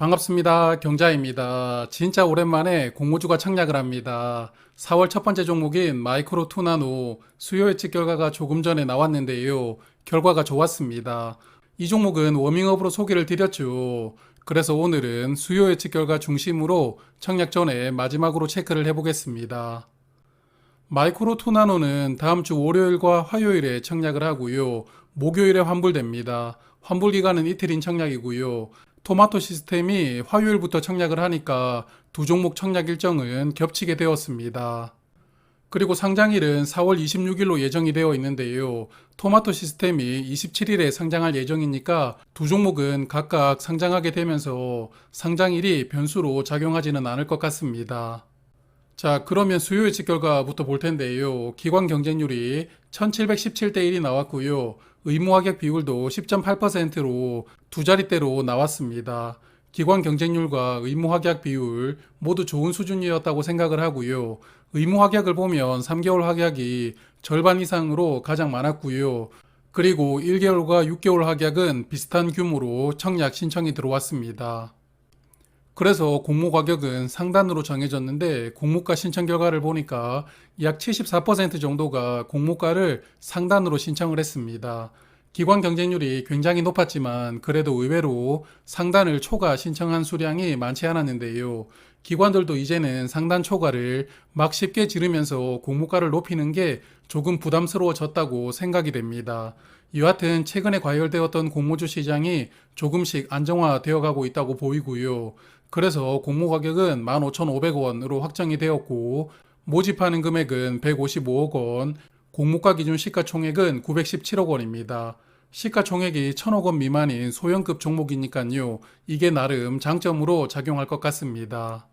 반갑습니다. 경자입니다. 진짜 오랜만에 공모주가 청약을 합니다. 4월 첫 번째 종목인 마이크로 투나노 수요 예측 결과가 조금 전에 나왔는데요. 결과가 좋았습니다. 이 종목은 워밍업으로 소개를 드렸죠. 그래서 오늘은 수요 예측 결과 중심으로 청약 전에 마지막으로 체크를 해보겠습니다. 마이크로 투나노는 다음 주 월요일과 화요일에 청약을 하고요. 목요일에 환불됩니다. 환불 기간은 이틀인 청약이고요. 토마토 시스템이 화요일부터 청약을 하니까 두 종목 청약 일정은 겹치게 되었습니다. 그리고 상장일은 4월 26일로 예정이 되어 있는데요. 토마토 시스템이 27일에 상장할 예정이니까 두 종목은 각각 상장하게 되면서 상장일이 변수로 작용하지는 않을 것 같습니다. 자, 그러면 수요 예측 결과부터 볼 텐데요. 기관 경쟁률이 1717대 1이 나왔고요. 의무 합격 비율도 10.8%로 두 자릿대로 나왔습니다. 기관 경쟁률과 의무 합격 비율 모두 좋은 수준이었다고 생각을 하고요. 의무 합격을 보면 3개월 합격이 절반 이상으로 가장 많았고요. 그리고 1개월과 6개월 합격은 비슷한 규모로 청약 신청이 들어왔습니다. 그래서 공모 가격은 상단으로 정해졌는데 공모가 신청 결과를 보니까 약 74% 정도가 공모가를 상단으로 신청을 했습니다. 기관 경쟁률이 굉장히 높았지만 그래도 의외로 상단을 초과 신청한 수량이 많지 않았는데요. 기관들도 이제는 상단 초과를 막 쉽게 지르면서 공모가를 높이는 게 조금 부담스러워졌다고 생각이 됩니다. 여하튼 최근에 과열되었던 공모주 시장이 조금씩 안정화되어 가고 있다고 보이고요. 그래서 공모 가격은 15,500원으로 확정이 되었고 모집하는 금액은 155억 원, 공모가 기준 시가총액은 917억 원입니다. 시가총액이 1000억 원 미만인 소형급 종목이니까요. 이게 나름 장점으로 작용할 것 같습니다.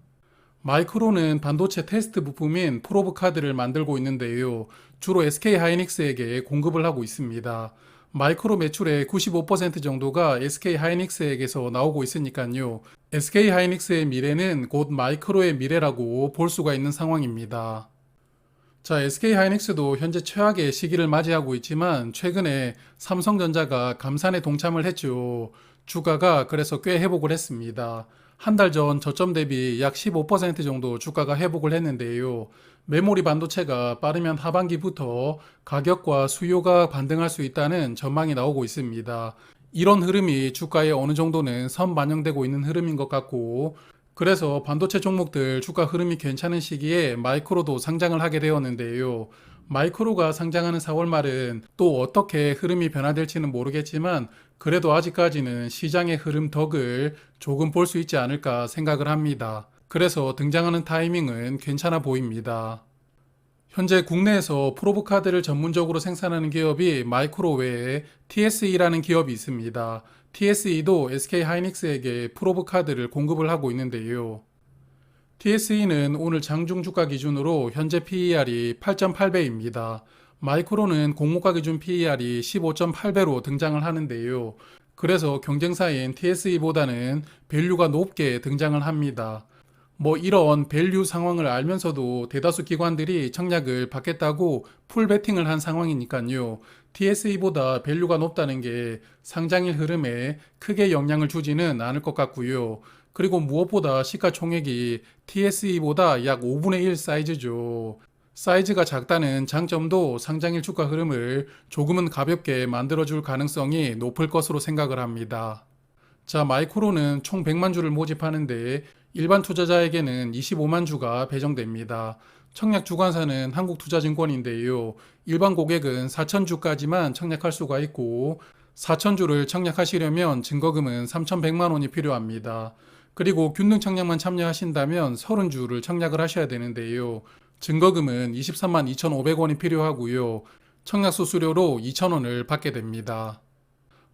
마이크로는 반도체 테스트 부품인 프로브 카드를 만들고 있는데요. 주로 SK 하이닉스에게 공급을 하고 있습니다. 마이크로 매출의 95% 정도가 SK 하이닉스에게서 나오고 있으니까요. SK 하이닉스의 미래는 곧 마이크로의 미래라고 볼 수가 있는 상황입니다. 자, SK 하이닉스도 현재 최악의 시기를 맞이하고 있지만 최근에 삼성전자가 감산에 동참을 했죠. 주가가 그래서 꽤 회복을 했습니다. 한 달 전 저점 대비 약 15% 정도 주가가 회복을 했는데요. 메모리 반도체가 빠르면 하반기부터 가격과 수요가 반등할 수 있다는 전망이 나오고 있습니다. 이런 흐름이 주가에 어느 정도는 선 반영되고 있는 흐름인 것 같고, 그래서 반도체 종목들 주가 흐름이 괜찮은 시기에 마이크로도 상장을 하게 되었는데요. 마이크로가 상장하는 4월 말은 또 어떻게 흐름이 변화될지는 모르겠지만 그래도 아직까지는 시장의 흐름 덕을 조금 볼 수 있지 않을까 생각을 합니다. 그래서 등장하는 타이밍은 괜찮아 보입니다. 현재 국내에서 프로브 카드를 전문적으로 생산하는 기업이 마이크로 외에 TSE라는 기업이 있습니다. TSE도 SK 하이닉스에게 프로브 카드를 공급을 하고 있는데요. TSE는 오늘 장중 주가 기준으로 현재 PER이 8.8배입니다. 마이크로는 공모가 기준 PER이 15.8배로 등장을 하는데요. 그래서 경쟁사인 TSE보다는 밸류가 높게 등장을 합니다. 뭐 이런 밸류 상황을 알면서도 대다수 기관들이 청약을 받겠다고 풀 베팅을 한 상황이니까요. TSE보다 밸류가 높다는 게 상장일 흐름에 크게 영향을 주지는 않을 것 같고요. 그리고 무엇보다 시가총액이 TSE보다 약 5분의 1 사이즈죠. 사이즈가 작다는 장점도 상장일 주가 흐름을 조금은 가볍게 만들어줄 가능성이 높을 것으로 생각을 합니다. 자, 마이크로는 총 100만 주를 모집하는데 일반 투자자에게는 25만 주가 배정됩니다. 청약 주관사는 한국투자증권인데요. 일반 고객은 4천 주까지만 청약할 수가 있고 4천 주를 청약하시려면 증거금은 3,100만 원이 필요합니다. 그리고 균등 청약만 참여하신다면 30주를 청약을 하셔야 되는데요. 증거금은 23만 2,500원이 필요하고요. 청약 수수료로 2,000원을 받게 됩니다.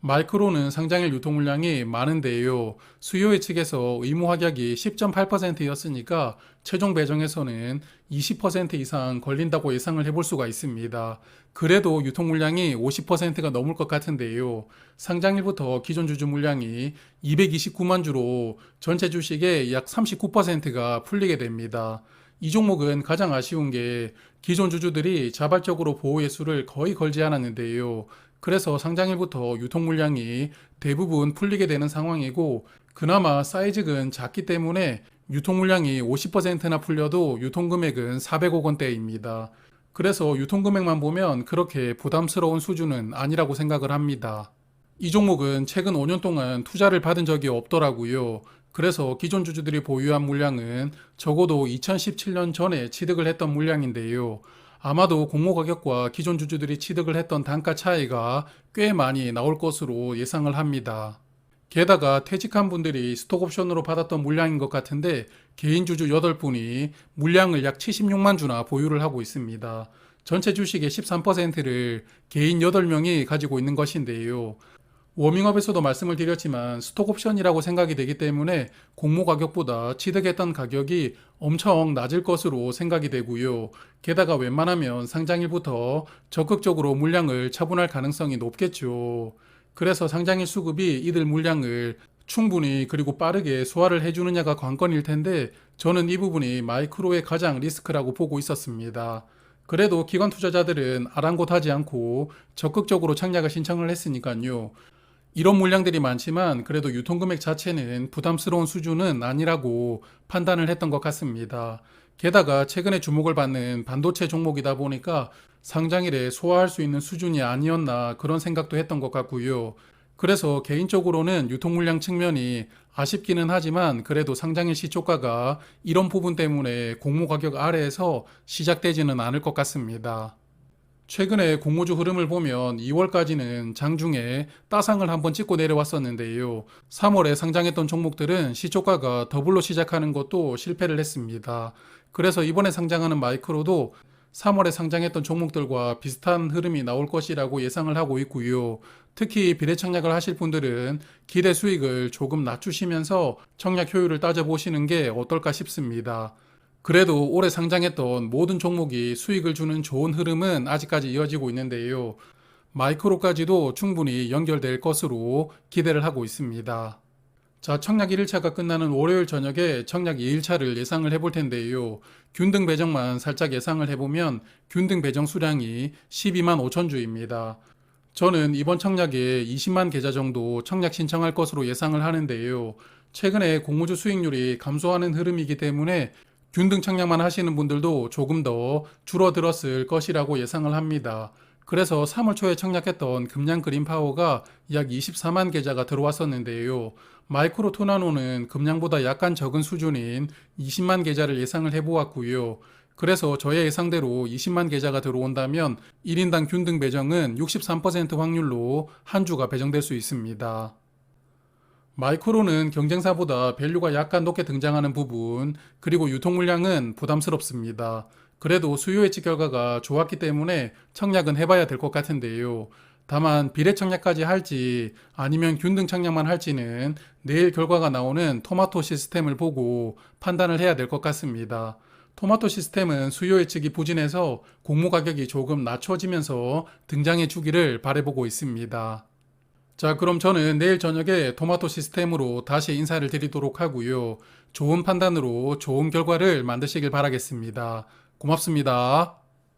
마이크로는 상장일 유통 물량이 많은데요. 수요 예측에서 의무 확약이 10.8%였으니까 최종 배정에서는 20% 이상 걸린다고 예상을 해볼 수가 있습니다. 그래도 유통 물량이 50%가 넘을 것 같은데요. 상장일부터 기존 주주 물량이 229만 주로 전체 주식의 약 39%가 풀리게 됩니다. 이 종목은 가장 아쉬운 게 기존 주주들이 자발적으로 보호 예수를 거의 걸지 않았는데요. 그래서 상장일부터 유통 물량이 대부분 풀리게 되는 상황이고 그나마 사이즈는 작기 때문에 유통 물량이 50%나 풀려도 유통 금액은 400억 원대입니다. 그래서 유통 금액만 보면 그렇게 부담스러운 수준은 아니라고 생각을 합니다. 이 종목은 최근 5년 동안 투자를 받은 적이 없더라고요. 그래서 기존 주주들이 보유한 물량은 적어도 2017년 전에 취득을 했던 물량인데요. 아마도 공모 가격과 기존 주주들이 취득을 했던 단가 차이가 꽤 많이 나올 것으로 예상을 합니다. 게다가 퇴직한 분들이 스톡옵션으로 받았던 물량인 것 같은데 개인 주주 8분이 물량을 약 76만 주나 보유를 하고 있습니다. 전체 주식의 13%를 개인 8명이 가지고 있는 것인데요. 워밍업에서도 말씀을 드렸지만 스톡옵션이라고 생각이 되기 때문에 공모 가격보다 취득했던 가격이 엄청 낮을 것으로 생각이 되고요. 게다가 웬만하면 상장일부터 적극적으로 물량을 처분할 가능성이 높겠죠. 그래서 상장일 수급이 이들 물량을 충분히 그리고 빠르게 소화를 해주느냐가 관건일 텐데 저는 이 부분이 마이크로의 가장 리스크라고 보고 있었습니다. 그래도 기관 투자자들은 아랑곳하지 않고 적극적으로 청약을 신청을 했으니까요. 이런 물량들이 많지만 그래도 유통금액 자체는 부담스러운 수준은 아니라고 판단을 했던 것 같습니다. 게다가 최근에 주목을 받는 반도체 종목이다 보니까 상장일에 소화할 수 있는 수준이 아니었나 그런 생각도 했던 것 같고요. 그래서 개인적으로는 유통 물량 측면이 아쉽기는 하지만 그래도 상장일 시초가가 이런 부분 때문에 공모 가격 아래에서 시작되지는 않을 것 같습니다. 최근에 공모주 흐름을 보면 2월까지는 장중에 따상을 한번 찍고 내려왔었는데요. 3월에 상장했던 종목들은 시초가가 더블로 시작하는 것도 실패를 했습니다. 그래서 이번에 상장하는 마이크로도 3월에 상장했던 종목들과 비슷한 흐름이 나올 것이라고 예상을 하고 있고요. 특히 비례 청약을 하실 분들은 기대 수익을 조금 낮추시면서 청약 효율을 따져보시는 게 어떨까 싶습니다. 그래도 올해 상장했던 모든 종목이 수익을 주는 좋은 흐름은 아직까지 이어지고 있는데요. 마이크로까지도 충분히 연결될 것으로 기대를 하고 있습니다. 자, 청약 1일차가 끝나는 월요일 저녁에 청약 2일차를 예상을 해볼 텐데요. 균등 배정만 살짝 예상을 해보면 균등 배정 수량이 12만 5천 주입니다. 저는 이번 청약에 20만 계좌 정도 청약 신청할 것으로 예상을 하는데요. 최근에 공모주 수익률이 감소하는 흐름이기 때문에 균등 청약만 하시는 분들도 조금 더 줄어들었을 것이라고 예상을 합니다. 그래서 3월 초에 청약했던 금양 그린 파워가 약 24만 계좌가 들어왔었는데요. 마이크로 토나노는 금양보다 약간 적은 수준인 20만 계좌를 예상을 해보았고요. 그래서 저의 예상대로 20만 계좌가 들어온다면 1인당 균등 배정은 63% 확률로 한 주가 배정될 수 있습니다. 마이크로는 경쟁사보다 밸류가 약간 높게 등장하는 부분, 그리고 유통 물량은 부담스럽습니다. 그래도 수요 예측 결과가 좋았기 때문에 청약은 해봐야 될 것 같은데요. 다만 비례 청약까지 할지 아니면 균등 청약만 할지는 내일 결과가 나오는 토마토 시스템을 보고 판단을 해야 될 것 같습니다. 토마토 시스템은 수요 예측이 부진해서 공모 가격이 조금 낮춰지면서 등장해 주기를 바라보고 있습니다. 자, 그럼 저는 내일 저녁에 토마토 시스템으로 다시 인사를 드리도록 하고요. 좋은 판단으로 좋은 결과를 만드시길 바라겠습니다. 고맙습니다.